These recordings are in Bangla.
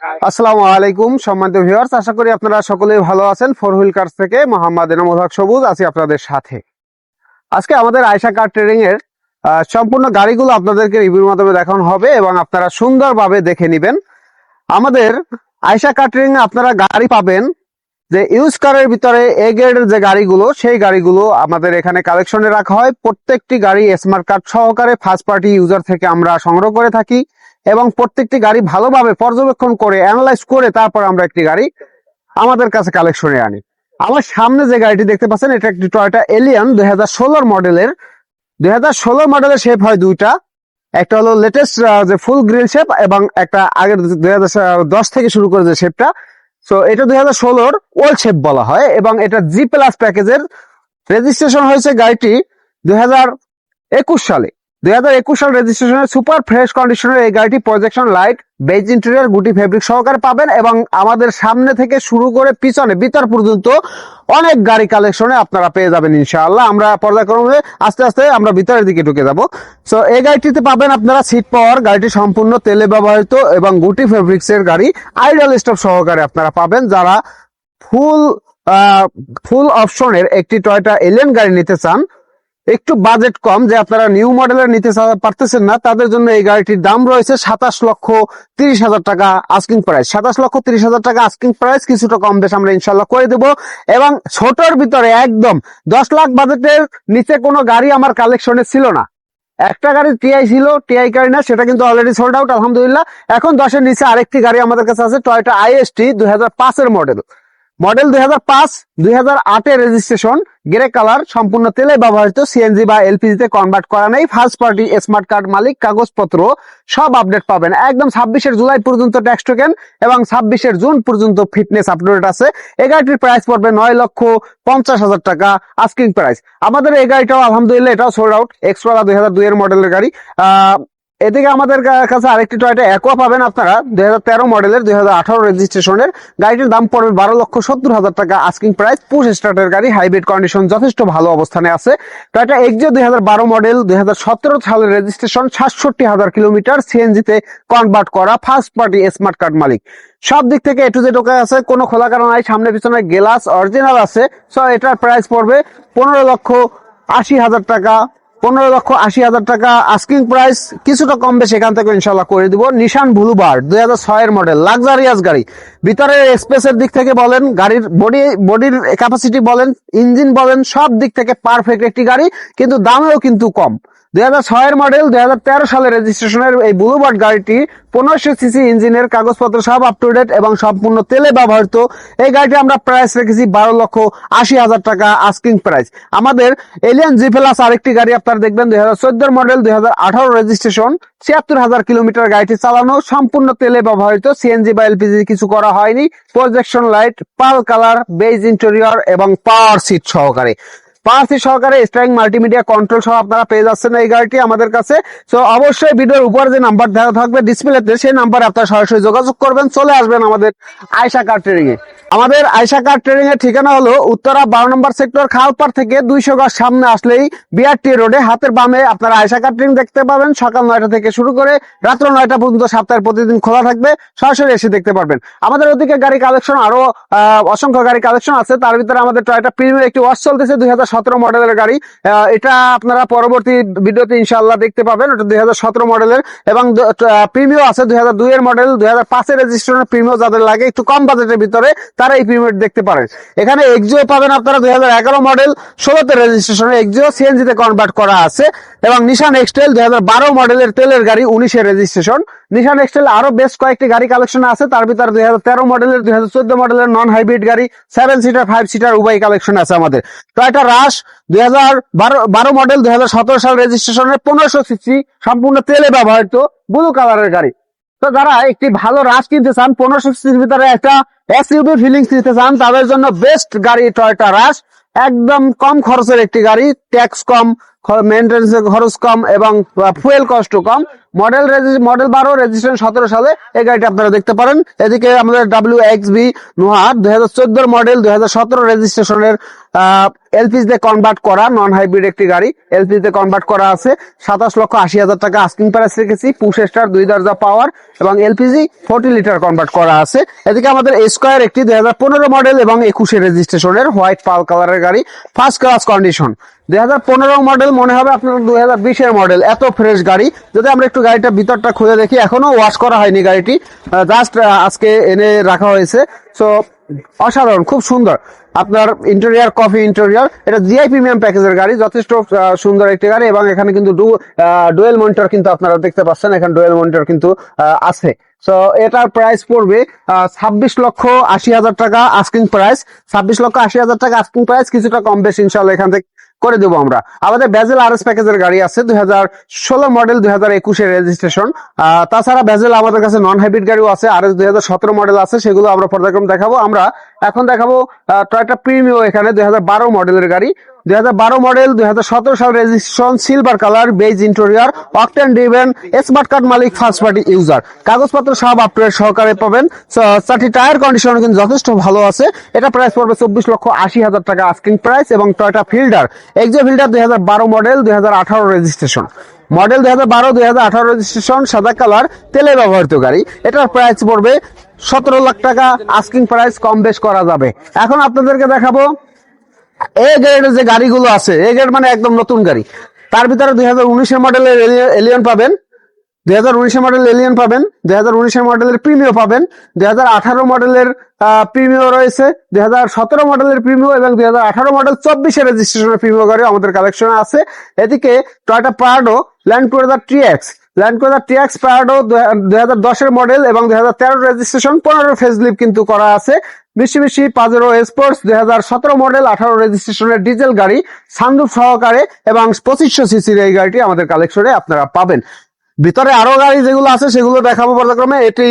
আসসালামু আলাইকুম, সম্মানিত ভিউয়ার্স আশা করি আপনারা ভালো আছেন। ফোর হুইল কার্স থেকে মোহাম্মদ এনামুল হক সবুজ, আছি আপনাদের সাথে। আজকে আমাদের আয়শা কার ট্রেডিং এর সম্পূর্ণ গাড়িগুলো আপনাদেরকে রিভিউর মাধ্যমে দেখানো হবে এবং আপনারা সুন্দরভাবে দেখে নেবেন। আমাদের আয়শা কার ট্রেডিং আপনারা গাড়ি পাবেন যে ইউজ কারের ভিতরে এ গ্রেডের যে গাড়িগুলো, সেই গাড়িগুলো আমাদের এখানে কালেকশনে রাখা হয়। প্রত্যেকটি গাড়ি স্মার্ট কার্ড সহকারে ফার্স্ট পার্টি ইউজার থেকে আমরা সংগ্রহ করে থাকি। এবং প্রত্যেকটি গাড়ি ভালোভাবে পর্যবেক্ষণ করে অ্যানালাইজ করে তারপর আমরা একটি গাড়ি আমাদের কাছে কালেকশনে আনি। আমার সামনে যে গাড়িটি দেখতে পাচ্ছেন, এটা একটি টয়টা এলিয়ন দুই মডেলের দুই হাজার ষোলো মডেলের শেপ হয় দুইটা। একটা হলো লেটেস্ট যে ফুল গ্রিল শেপ এবং একটা আগের দুই হাজার দশ থেকে শুরু করে যে শেপটা সো এটা দুই হাজার ষোলোর ওল্ড শেপ বলা হয় এবং এটা জি প্লাস প্যাকেজের রেজিস্ট্রেশন হয়েছে গাড়িটি দুই হাজার একুশ সালে। দুই হাজার একুশ সাল রেজিস্ট্রেশনের সুপার ফ্রেশ কন্ডিশনের এই গাড়িটি প্রজেকশন লাইট বেজ ইন্টেরিয়র গুটি ফেব্রিক সহকারে পাবেন এবং আমাদের সামনে থেকে শুরু করে পিছনে, ভিতর পর্যন্ত অনেক গাড়ি কালেকশনে আপনারা পেয়ে যাবেন ইনশাআল্লাহ। আমরা পর্যায়ক্রমে আস্তে আস্তে আমরা ভিতরের দিকে ঢুকে যাব। সো এই গাড়িটিতে পাবেন আপনারা সিট পাওয়ার গাড়িটি সম্পূর্ণ তেলে ব্যবহৃত এবং গুটি ফেব্রিক্স এর গাড়ি আইডল স্টপ সহকারে আপনারা পাবেন। যারা ফুল ফুল অপশনের একটি টয়টা এলিয়ন গাড়ি নিতে চান একটু বাজেট কম যে আপনারা নিউ মডেলের নিতে পারতেছেন না, তাদের জন্য এই গাড়িটির দাম রয়েছে সাতাশ লক্ষ তিরিশ হাজার টাকা আস্কিং প্রাইস সাতাশ লক্ষ তিরিশ হাজার টাকা আস্কিং প্রাইস কিছুটা কম বেশ আমরা ইনশাল্লাহ করে দেব। এবং ছোটর ভিতরে একদম দশ লাখ বাজেটের নিচে কোনো গাড়ি আমার কালেকশনে ছিল না। একটা গাড়ি টিআই ছিল টিআই গাড়ি না, সেটা কিন্তু অলরেডি সোল্ড আউট আলহামদুলিল্লাহ। এখন দশের নিচে আরেকটি গাড়ি আমাদের কাছে আছে টয়টা আইএসটি দুই হাজার পাঁচের মডেল মডেল দুই হাজার পাঁচ, দুই হাজার আটের রেজিস্ট্রেশন গ্রে কালার সম্পূর্ণ তেলে ব্যবহৃত সিএনজি বা এলপিজি তে কনভার্ট করা নেই ফার্স্ট পার্টি স্মার্ট কার্ড মালিক, কাগজপত্র, সব আপডেট পাবেন। একদম ছাব্বিশের জুলাই পর্যন্ত ট্যাক্স টোকেন এবং ছাব্বিশের জুন পর্যন্ত ফিটনেস আপডেট আছে। এই গাড়িটির প্রাইস পড়বে নয় লক্ষ পঞ্চাশ হাজার টাকা আস্কিং প্রাইস আমাদের এই গাড়িটাও, আলহামদুলিল্লাহ এটাও সোল্ড আউট এক্সট্রা দুই হাজার দুই এর মডেলের গাড়ি এদিকে আমাদের কাছে আরেকটি টয়টা একোয়া পাবেন আপনারা, দুই হাজার তেরো মডেলের, দুই হাজার আঠারো রেজিস্ট্রেশনের গাড়িটির দাম পড়বে বারো লক্ষ সত্তর হাজার টাকা আস্কিং প্রাইস পুশ স্টার্টের গাড়ি হাইব্রিড কন্ডিশন যথেষ্ট ভালো অবস্থানে আছে। টয়টা এক্সিও দুই হাজার বারো মডেল দুই হাজার সতেরো সালের রেজিস্ট্রেশন সাতষট্টি হাজার কিলোমিটার সিএনজিতে কনভার্ট করা ফার্স্ট পার্টি স্মার্ট কার্ড মালিক। সব দিক থেকে এটু যে টোকা আছে, কোনো খোলা কারণ নাই, সামনে পিছনে গ্লাস অরিজিনাল আছে। সো এটার প্রাইস পড়বে পনেরো লক্ষ আশি হাজার টাকা। পনেরো লক্ষ আশি হাজার টাকা আস্কিং প্রাইস কিছুটা কম বেশি এখান থেকে ইনশাল্লাহ করে দিব। নিশান ভুলুবার দুই হাজার ছয়ের মডেল লাক্সারিয়াস গাড়ি। ভিতরের এক্সপ্রেসের দিক থেকে বলেন, গাড়ির বডি বডির ক্যাপাসিটি বলেন ইঞ্জিন বলেন, সব দিক থেকে পারফেক্ট একটি গাড়ি, কিন্তু দামেও কিন্তু কম। দুই হাজার মডেল দুই হাজার তেরো সালের রেজিস্ট্রেশনের এই ব্লুবার্ড গাড়িটি পনেরোশো সিসি ইঞ্জিনের কাগজপত্র সব আপ টু ডেট এবং সম্পূর্ণ তেলে ব্যবহৃত। এই গাড়িটি আমরা প্রাইস রেখেছি বারো লক্ষ আশি হাজার টাকা আস্কিং প্রাইস আমাদের এলিয়ান জি প্লাস আরেকটি গাড়ি আপনারা দেখবেন, দুই হাজার মডেল দুই হাজার আঠারো রেজিস্ট্রেশন ছিয়াত্তর হাজার কিলোমিটার গাড়িটি চালানো, সম্পূর্ণ তেলে ব্যবহৃত সিএনজি বা এলপিজি কিছু করা হয়নি। Projection light pearl colour beige interior এবং পাওয়ার সিট সহকারে। সিট সহকারে স্ট্রাইং মাল্টিমিডিয়া কন্ট্রোল সহ আপনারা পেয়ে যাচ্ছেন এই গাড়িটি আমাদের কাছে। তো অবশ্যই ভিডিওর উপরে যে নাম্বার দেওয়া থাকবে ডিসপ্লেতে সেই নাম্বারে আপনারা সরাসরি যোগাযোগ করবেন, চলে আসবেন আমাদের আয়সা কার ট্রেডিং এ আমাদের আয়সা কার ট্রেডিং এর ঠিকানা হলো উত্তরা বারো নম্বর সেক্টর খালপার থেকে দুইশো গজ সামনে আসলেই বিআরটি রোডে। হাতের বামে আপনারা আয়সা কার ট্রেনিং দেখতে পাবেন। সকাল নয়টা থেকে শুরু করে রাত্র নয়টা পর্যন্ত সপ্তাহের প্রতিদিন খোলা থাকবে। সরাসরি এসে দেখতে পারবেন। আমাদের ওদিকে গাড়ি কালেকশন আরও অসংখ্য গাড়ি কালেকশন আছে। তার ভিতরে আমাদের টয়টা প্রিমিয়ার একটি ওয়াশ চলতেছে, দুই হাজার সতেরো মডেলের গাড়ি। এটা আপনারা পরবর্তী ভিডিওতে ইনশাল্লাহ দেখতে পাবেন। ওটা দুই হাজার সতেরো মডেলের এবং প্রিমিও আছে দুই হাজার দুই এর মডেল দুই হাজার পাঁচের রেজিস্ট্রেশনের প্রিমিও যাদের লাগে একটু কম বাজেটের ভিতরে তারা এই প্রিমিও দেখতে পারেন। এখানে এক্সিও পাবেন আপনারা দুই হাজার এগারো মডেল ষোলোতে রেজিস্ট্রেশনের এক্সিও সিএনজিতে কনভার্ট করা আছে। এবং নিশান এক্সটেল দুই হাজার বারো মডেলের তেলের গাড়ি উনিশের রেজিস্ট্রেশন নিশান এক্সটেল আরও বেশ কয়েকটি গাড়ি কালেকশন আছে, তার ভিতরে দুই হাজার তেরো মডেলের দুই হাজার চোদ্দ মডেলের নন হাইব্রিড গাড়ি সেভেন সিটার ফাইভ সিটার উভয় কালেকশন আছে আমাদের। টয়টা রাশ দুই হাজার বারো বারো মডেল দুই হাজার সতেরো সাল রেজিস্ট্রেশনের পনেরোশো সিসি, সম্পূর্ণ তেলে ব্যবহৃত ব্লু কালারের গাড়ি। তো যারা একটি ভালো রাশ কিনতে চান, পনেরোশো সিসির ভিতরে একটা এসইউভি ফিলিংস নিতে চান, তাদের জন্য বেস্ট গাড়ি টয়টা রাশ একদম কম খরচের একটি গাড়ি ট্যাক্স কম মেনটেন্স খরচ কম এবং ফুয়েল কষ্ট কম। মডেল মডেল বারো, রেজিস্ট্রেশন সতেরো সালে এই গাড়িটা আপনারা দেখতে পারেন। এদিকে আমাদের ডাব্লিউ এক্স বি নোহা দুই হাজার মডেল, দুই হাজার সতেরো রেজিস্ট্রেশনের এলপিজি তে কনভার্ট করা নন হাইব্রিড একটি গাড়ি। এলপিজি তে কনভার্ট করা আছে। সাতাশ লক্ষ আশি হাজার টাকা আস্কিং প্রাইস রেখেছি পুশ স্টার দুই দরজা পাওয়ার এবং এলপিজি ফোর্টি লিটার কনভার্ট করা আছে। এদিকে আমাদের স্কোয়ার একটি দুই হাজার পনেরো মডেল এবং একুশে রেজিস্ট্রেশনের হোয়াইট পাল কালারের গাড়ি ফার্স্ট ক্লাস কন্ডিশন দুই হাজার পনেরো মডেল মনে হবে আপনার দুই হাজার বিশের মডেল এত ফ্রেশ গাড়ি। যদি আমরা গাড়িটা ভিতরটা খুলে দেখি। এখনও ওয়াশ করা হয়নি গাড়িটি। জাস্ট আজকে এনে রাখা হয়েছে। সো অসাধারণ, খুব সুন্দর। আপনার ইন্টেরিয়ার কফি ইন্টেরিয়ার এটা জিআই প্রিমিয়াম প্যাকেজের গাড়ি, যথেষ্ট সুন্দর একটি গাড়ি এবং এখানে কিন্তু ডুয়েল মনিটর কিন্তু আপনারা দেখতে পাচ্ছেন। এখানে ডুয়েল মনিটর কিন্তু আছে। সো এটার প্রাইস পড়বে ছাব্বিশ লক্ষ আশি হাজার টাকা আস্কিং প্রাইস ছাব্বিশ লক্ষ আশি হাজার টাকা আস্কিং প্রাইস কিছুটা কম বেশি ইনশাল্লাহ এখান থেকে করে দেবো আমরা। আমাদের ব্যাজেল আর এস প্যাকেজের গাড়ি আছে দুই হাজার ষোলো মডেল দুই হাজার একুশের রেজিস্ট্রেশন তাছাড়া ব্যাজেল আমাদের কাছে নন হাইব্রিড গাড়িও আছে আর এস দুই হাজার সতেরো মডেল আছে, সেগুলো আমরা পর্যায়ক্রম দেখাবো। আমরা এখন দেখাবো টয়টা প্রিমিও এখানে দুই হাজার বারো মডেলের গাড়ি। দুই হাজার বারো মডেল দুই হাজার সতেরো সাল registration silver colour beige interior octane driven smart card মালিক ফার্স্ট পার্টি ইউজার কাগজপত্র সব আপডেট সহকারে পাবেন। চারটি টায়ার কন্ডিশন কিন্তু যথেষ্ট ভালো আছে। এটা প্রাইস পড়বে চব্বিশ লক্ষ আশি হাজার টাকা আস্কিং প্রাইস এবং টয়টা ফিল্ডার এক্সো ফিল্ডার দুই হাজার বারো মডেল দুই হাজার আঠারো রেজিস্ট্রেশন মডেল দুই হাজার বারো, দুই হাজার আঠারো রেজিস্ট্রেশন সাদা কালার তেলে ব্যবহৃত গাড়ি। এটার প্রাইস পড়বে সতেরো লাখ টাকা আস্কিং প্রাইস কম বেশ করা যাবে। এখন আপনাদেরকে দেখাবো এ গ্রেডের যে গাড়িগুলো আছে এ গ্রেড মানে একদম নতুন গাড়ি। তার ভিতরে দুই হাজার উনিশের মডেলের এলিয়ন পাবেন, দুই হাজার উনিশের মডেল এলিয়ন পাবেন, দুই হাজার উনিশের মডেলের প্রিমিও পাবেন, দুই হাজার আঠারো মডেলের প্রিমিও রয়েছে, দুই হাজার সতেরো মডেলের প্রিমিও এবং দুই হাজার আঠারো মডেল চব্বিশের রেজিস্ট্রেশনের প্রিমিও গাড়ি আমাদের কালেকশনে আছে। এদিকে Toyota Prado Land Cruiser TX Land Cruiser TX Prado দুই হাজার দশের মডেল এবং দুই হাজার তেরো রেজিস্ট্রেশন পনেরো ফেজলিপ কিন্তু করা আছে। মিশিমিশি পাজেরো স্পোর্টস দুই হাজার সতেরো মডেল আঠারো রেজিস্ট্রেশনের ডিজেল গাড়ি সানরুফ সহকারে এবং পঁচিশশো সিসির এই গাড়িটি আমাদের কালেকশনে আপনারা পাবেন। ভিতরে আরও গাড়ি যেগুলো আছে, সেগুলো দেখাবো পর্যায়ক্রমে। এটি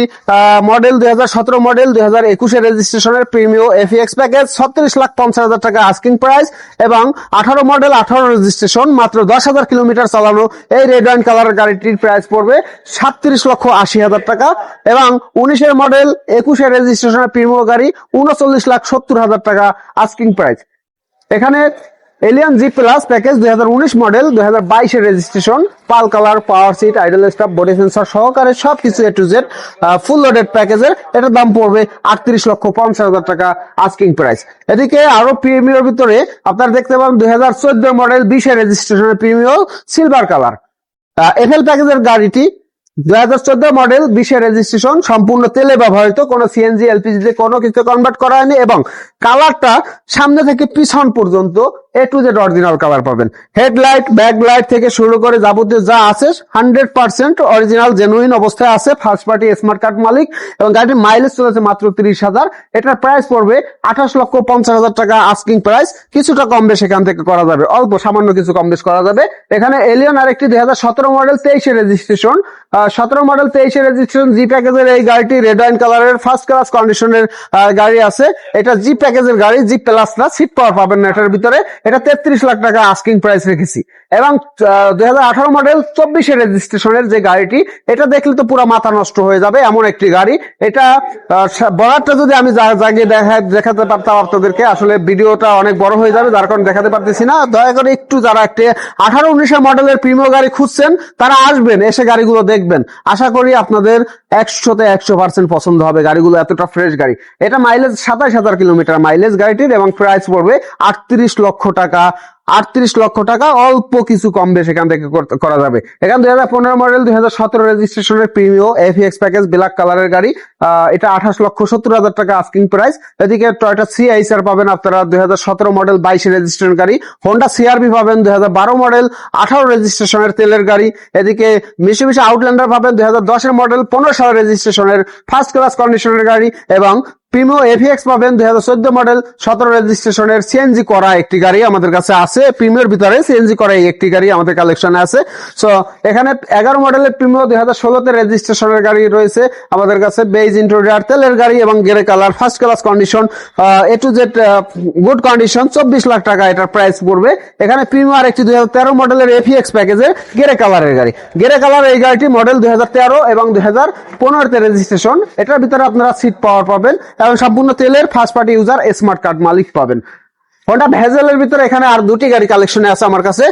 মডেল দুই হাজার সতেরো মডেল দুই হাজার একুশে রেজিস্ট্রেশনের প্রিমিও এফিএক্স প্যাকেজ ছত্রিশ লাখ পঞ্চাশ হাজার টাকা আস্কিং প্রাইস এবং আঠারো মডেল আঠারো রেজিস্ট্রেশন মাত্র দশ হাজার কিলোমিটার চালানো। এই রেড ওয়াইন কালারের গাড়িটির প্রাইস পড়বে সাতত্রিশ লক্ষ আশি হাজার টাকা এবং উনিশের মডেল একুশে রেজিস্ট্রেশনের প্রিমিও গাড়ি উনচল্লিশ লাখ সত্তর হাজার টাকা আস্কিং প্রাইস এখানে এলিয়ান জি প্লাস প্যাকেজ দুই মডেল দুই হাজার registration pearl colour power seat idle stop body sensor সহকারে সবকিছু A to Z full loaded প্যাকেজের এটার দাম পড়বে আটত্রিশ লক্ষ পঞ্চাশ হাজার টাকা আস্কিং প্রাইস এদিকে আরও প্রিমিয়র ভিতরে আপনারা দেখতে পাবেন দুই মডেল বিশের রেজিস্ট্রেশনের প্রিমিয় সিলভার কালার এফএল প্যাকেজের গাড়িটি দুই চোদ্দ মডেল বিশের রেজিস্ট্রেশন সম্পূর্ণ তেলে ব্যবহৃত, কোনো সিএনজি এলপিজি তে কোনো কিছু কনভার্ট করা হয়নি এবং কালারটা সামনে থেকে পিছন পর্যন্ত A to Z original colour পাবেন। হেডলাইট ব্যাকলাইট থেকে শুরু করে যাবতীয় যা আছে হান্ড্রেড পার্সেন্ট অরিজিনাল জেনুইন অবস্থায় আছে ফার্স্ট পার্টি স্মার্ট কার্ড মালিক, এবং গাড়িটির মাইলেজ চলেছে মাত্র তিরিশ হাজার। এটার প্রাইস পড়বে আঠাশ লক্ষ পঞ্চাশ হাজার টাকা আস্কিং প্রাইস কিছুটা কম বেশ এখান থেকে করা যাবে। অল্প, সামান্য কিছু কম বেশ করা যাবে। এখানে এলিয়ন আরেকটি দুই হাজার সতেরো মডেল তেইশে রেজিস্ট্রেশন সতেরো মডেল তেইশে রেজিস্ট্রেশন জি প্যাকেজের এই গাড়িটি রেড ওয়াইন কালারের ফার্স্ট ক্লাস কন্ডিশনের গাড়ি আছে। এটা জি প্যাকেজের গাড়ি জি প্লাস না সিট পাওয়ার পাবেন না এটার ভিতরে। এটা তেত্রিশ লাখ টাকা আস্কিং প্রাইস রেখেছি। এবং দুই হাজার আঠারো মডেল চব্বিশে রেজিস্ট্রেশনের যে গাড়িটি, এটা দেখলে তো পুরো মাথা নষ্ট হয়ে যাবে এমন একটি গাড়ি। এটা বরারটা যদি আমি জাগিয়ে দেখা, দেখাতে পারতাম আপনাদেরকে, আসলে ভিডিওটা অনেক বড় হয়ে যাবে, যার কারণে দেখাতে পারতেছি না। দয়া করে একটু যারা একটি আঠারো উনিশের মডেলের প্রিমিয় গাড়ি খুঁজছেন, তারা আসবেন, এসে গাড়িগুলো দেখবেন। আশা করি আপনাদের একশোতে একশো পার্সেন্ট পছন্দ হবে গাড়িগুলো, এতটা ফ্রেশ গাড়ি। এটা মাইলেজ সাতাশ হাজার কিলোমিটার মাইলেজ গাড়িটির এবং প্রাইস পড়বে আটত্রিশ লক্ষ টাকা, আটত্রিশ লক্ষ টাকা, অল্প কিছু কম বেশ এখান থেকে করা যাবে। এখান দুই হাজার পনেরো মডেল দুই হাজার সতেরো রেজিস্ট্রেশনের প্রিমিও এফিএক্স প্যাকেজ ব্ল্যাক কালারের গাড়ি। এটা আঠাশ লক্ষ সত্তর হাজার টাকা আস্কিং প্রাইস এদিকে টয়টা সি আইসার পাবেন আপনারা দুই হাজার সতেরো মডেল বাইশে রেজিস্ট্রেশন গাড়ি। হোন্ডা সিআরবি পাবেন দুই হাজার বারো মডেল আঠারো রেজিস্ট্রেশনের তেলের গাড়ি। এদিকে বেশি বেশি আউটল্যান্ডার পাবেন দুই হাজার দশের মডেল পনেরো সালের রেজিস্ট্রেশনের ফার্স্ট ক্লাস কন্ডিশনের গাড়ি এবং প্রিমিও এভিএক্স পাবেন দুই হাজার চোদ্দ মডেল সতেরো রেজিস্ট্রেশনের সিএনজি করা একটি গাড়ি আমাদের কাছে আছে। প্রিমিয়র ভিতরে সিএনজি করা একটি গাড়ি আমাদের কালেকশনে আছে। সো এখানে এগারো মডেলের প্রিমিও দুই হাজার ষোলোতে রেজিস্ট্রেশনের গাড়ি রয়েছে। আমাদের কাছে বেজ ইন্টোরিয়ার তেলের গাড়ি এবং grey colour first class condition A to Z good condition চব্বিশ লাখ টাকা এটার প্রাইস পড়বে। এখানে প্রিমিয়ার একটি দুই হাজার তেরো মডেলের এফিএক্স প্যাকেজের গেরে কালারের গাড়ি। গেরে কালার এই গাড়িটি মডেল দুই হাজার তেরো এবং দুই হাজার পনেরোতে রেজিস্ট্রেশন এটার ভিতরে আপনারা সিট পাওয়ার পাবেন। এবং সম্পূর্ণ তেলের first party user smart card মালিক পাবেন। হন্ডা ভেজেলের ভিতরে এখানে আর দুটি গাড়ি কালেকশনে আছে আমার কাছে।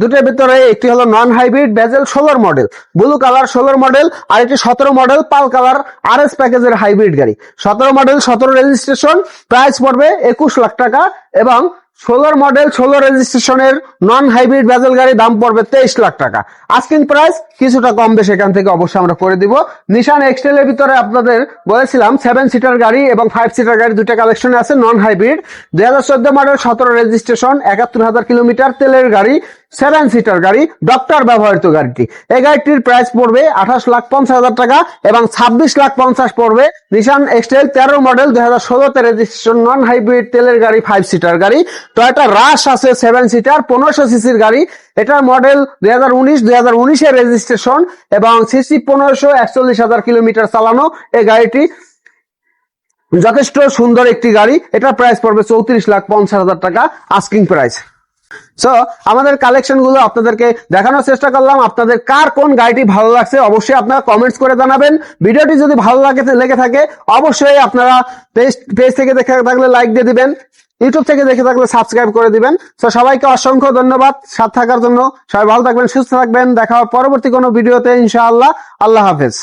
দুটোর ভিতরে একটি হলো নন হাইব্রিড ভেজেল ষোলোর মডেল ব্লু কালার ষোলোর মডেল আর একটি সতেরো মডেল পাল কালার আর এস প্যাকেজের হাইব্রিড গাড়ি। সতেরো মডেল সতেরো রেজিস্ট্রেশন প্রাইস পড়বে একুশ লাখ টাকা এবং ষোলোর মডেল ষোলো রেজিস্ট্রেশনের নন হাইব্রিড ব্যাজেল গাড়ি দাম পড়বে তেইশ লাখ টাকা। আস্কিং প্রাইস কিছুটা কম বেশ এখান থেকে অবশ্যই আমরা করে দিব। নিশান এক্সটেলের ভিতরে আপনাদের বলেছিলাম সেভেন সিটার গাড়ি এবং ফাইভ সিটার গাড়ি দুটা কালেকশনে আছে নন হাইব্রিড দুই হাজার চোদ্দ মডেল সতেরো রেজিস্ট্রেশন একাত্তর হাজার কিলোমিটার তেলের গাড়ি। সেভেন সিটার গাড়ি ডক্টর ব্যবহৃত গাড়িটি। এই গাড়িটির প্রাইস পড়বে আঠাশ লাখ পঞ্চাশ হাজার টাকা এবং ছাব্বিশ লাখ পঞ্চাশ পড়বে নিশান এক্সটেল তেরো মডেল দুই হাজার ষোলোতে রেজিস্ট্রেশন নন হাইব্রিড তেলের গাড়ি ফাইভ সিটার গাড়ি। তো টয়টা রাশ আছে সেভেন সিটার পনেরোশো সিসির গাড়ি। এটার মডেল দুই হাজার উনিশ, দুই হাজার উনিশের রেজিস্ট্রেশন এবং সিসি পনেরোশো একচল্লিশ হাজার কিলোমিটার চালানো এই গাড়িটি। যথেষ্ট সুন্দর একটি গাড়ি। এটার প্রাইস পড়বে চৌত্রিশ লাখ পঞ্চাশ হাজার টাকা আস্কিং প্রাইস সো আমাদের কালেকশনগুলো আপনাদেরকে দেখানোর চেষ্টা করলাম। আপনাদের কার কোন গাড়িটি ভালো লাগছে অবশ্যই আপনারা কমেন্টস করে জানাবেন। ভিডিওটি যদি ভালো লাগে, লেগে থাকে, অবশ্যই আপনারা পেজ থেকে দেখে থাকলে লাইক দিয়ে দিবেন। ইউটিউব থেকে দেখে থাকলে সাবস্ক্রাইব করে দিবেন। তো সবাইকে অসংখ্য ধন্যবাদ সাথ থাকার জন্য। সবাই ভালো থাকবেন, সুস্থ থাকবেন। দেখা হবে পরবর্তী কোনো ভিডিওতে, ইনশাআল্লাহ। আল্লাহ হাফেজ।